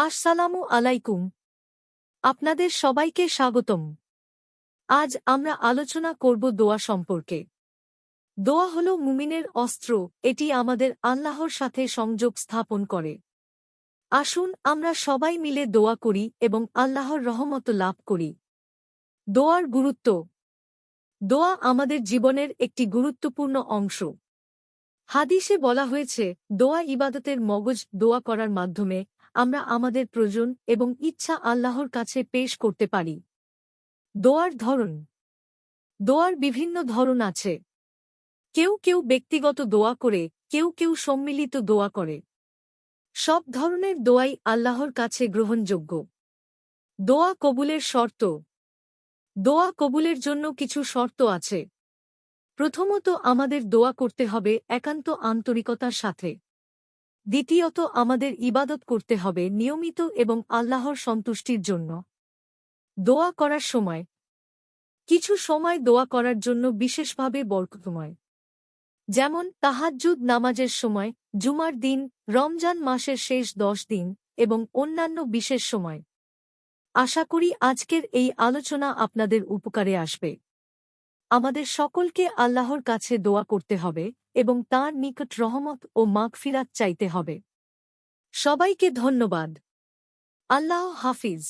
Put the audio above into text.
আসসালামু আলাইকুম। আপনাদের সবাইকে স্বাগতম। আজ আমরা আলোচনা করব দোয়া সম্পর্কে। দোয়া হল মুমিনের অস্ত্র, এটি আমাদের আল্লাহর সাথে সংযোগ স্থাপন করে। আসুন আমরা সবাই মিলে দোয়া করি এবং আল্লাহর রহমত লাভ করি। দোয়ার গুরুত্ব। দোয়া আমাদের জীবনের একটি গুরুত্বপূর্ণ অংশ। হাদিসে বলা হয়েছে, দোয়া ইবাদতের মগজ দোয়া করার মাধ্যমে আমরা আমাদের প্রয়োজন এবং ইচ্ছা আল্লাহর কাছে পেশ করতে পারি। দোয়ার ধরন। দোয়ার বিভিন্ন ধরন আছে। কেউ কেউ ব্যক্তিগত দোয়া করে, কেউ কেউ সম্মিলিত দোয়া করে। সব ধরনের দোয়াই আল্লাহর কাছে গ্রহণযোগ্য। দোয়া কবুলের শর্ত। দোয়া কবুলের জন্য কিছু শর্ত আছে। প্রথমত আমাদের দোয়া করতে হবে একান্ত আন্তরিকতার সাথে। দ্বিতীয়ত আমাদের ইবাদত করতে হবে নিয়মিত এবং আল্লাহর সন্তুষ্টির জন্য। দোয়া করার সময়। কিছু সময় দোয়া করার জন্য বিশেষভাবে বরকতময়। যেমন তাহাজ্জুদ নামাজের সময়, জুমার দিন, রমজান মাসের শেষ দশ দিন এবং অন্যান্য বিশেষ সময়। আশা করি আজকের এই আলোচনা আপনাদের উপকারে আসবে। আমাদের সকলকে আল্লাহর কাছে দোয়া করতে হবে এবং তার নিকট রহমত ও মাগফিরাত চাইতে হবে। সবাইকে ধন্যবাদ। আল্লাহ হাফিজ।